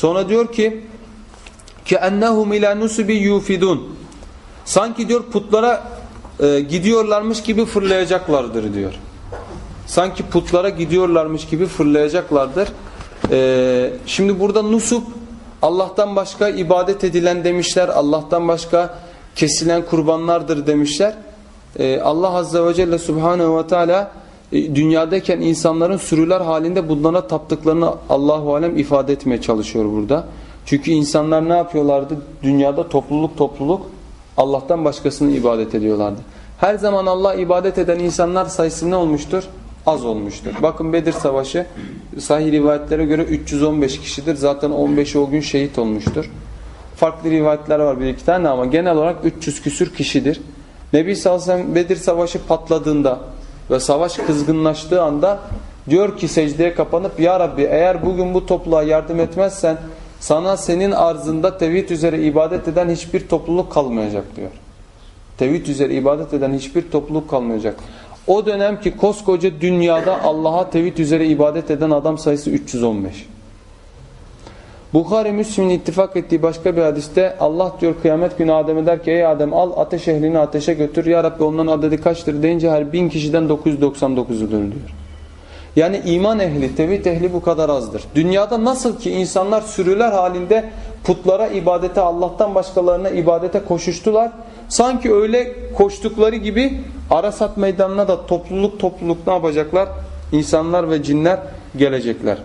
Sonra diyor ki ki ennehum ila nusubi yufidun. Sanki diyor putlara e, gidiyorlarmış gibi fırlayacaklardır diyor. Sanki putlara gidiyorlarmış gibi fırlayacaklardır. E, şimdi burada nusup Allah'tan başka ibadet edilen demişler. Allah'tan başka kesilen kurbanlardır demişler. E, Allah Azze ve Celle Subhanahu ve Teala dünyadayken insanların sürüler halinde bunlara taptıklarını Allahu Alem ifade etmeye çalışıyor burada. Çünkü insanlar ne yapıyorlardı? Dünyada topluluk topluluk Allah'tan başkasını ibadet ediyorlardı. Her zaman Allah ibadet eden insanlar sayısı ne olmuştur? Az olmuştur. Bakın Bedir Savaşı sahih rivayetlere göre 315 kişidir. Zaten 15'i o gün şehit olmuştur. Farklı rivayetler var bir iki tane ama genel olarak 300 küsür kişidir. Nebi sallallahu aleyhi ve sellem Bedir Savaşı patladığında ve savaş kızgınlaştığı anda diyor ki secdeye kapanıp Ya Rabbi eğer bugün bu topluluğa yardım etmezsen sana senin arzında tevhid üzere ibadet eden hiçbir topluluk kalmayacak diyor. Tevhid üzere ibadet eden hiçbir topluluk kalmayacak. O dönemki koskoca dünyada Allah'a tevhid üzere ibadet eden adam sayısı 315. Bukhari Müslim'in ittifak ettiği başka bir hadiste Allah diyor kıyamet günü Adem'e der ki ey Adem al ateş ehlini ateşe götür. Ya Rabbi onların adedi kaçtır deyince her bin kişiden 999'udur diyor. Yani iman ehli, tevhid ehli bu kadar azdır. Dünyada nasıl ki insanlar sürüler halinde putlara, ibadete, Allah'tan başkalarına ibadete koşuştular. Sanki öyle koştukları gibi Arasat meydanına da topluluk topluluk ne yapacaklar? İnsanlar ve cinler gelecekler.